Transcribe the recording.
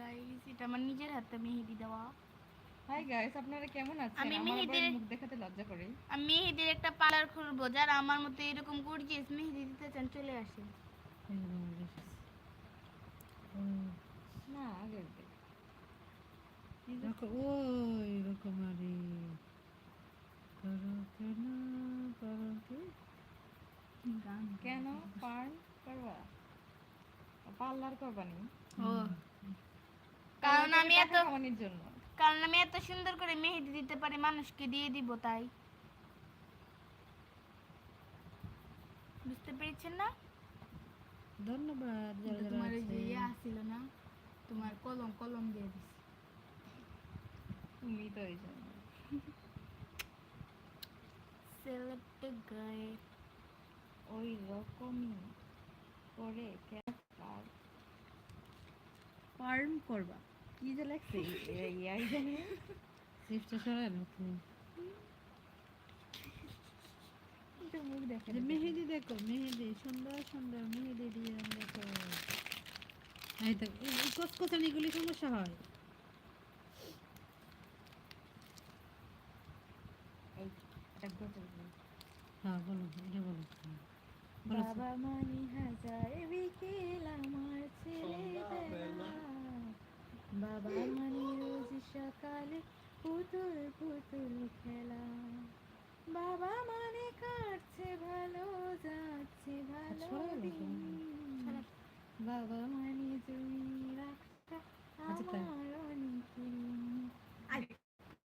Guys এটা আমার নিজের হাতে মেহেদি দেওয়া। হাই গাইস আপনারা কেমন আছেন? আমি আমার মেহেদির- মুখ দেখাতে লজ্জা করে। আমি মেহেদির একটা পার্লার খুলবো যারা আমার মতো এরকম গর্জিয়াস মেহেদি দিতে চান চলে আসে না আগে। ওই রকমারি করো কেন কেন? করবা? পার্লার করবানি ও। কারণ আমি এত জন্য। কারণ আমি এত সুন্দর করে মেহেদি দিতে পারি মানুষকে দিয়ে দিব তাই। বুঝতে পেরেছেন না? ধন্যবাদ তোমার যে ইয়ে আসছিল না তোমার কলম কলম দিয়ে দিছি। তুমি তো এই জন্য সিলেক্ট গায়ে ওই রকমই করে কেন পার করবা। কি যে লাগছে? এই আই জানি চিপসটা সরায় না মুখ দেখে মেহেদি দেখো মেহেদি সুন্দর সুন্দর মেহেদি দিয়ে দেখো এই তো কচকচানিগুলি সমস্যা হয়। হ্যাঁ বলো এটা বলো। বাবা মানি হাজার বিকেল আমার ছেলেবেলা। বাবা মানে রোজ সকালে পুতুল পুতুল খেলা। বাবা মানে কাটছে ভালো যাচ্ছে।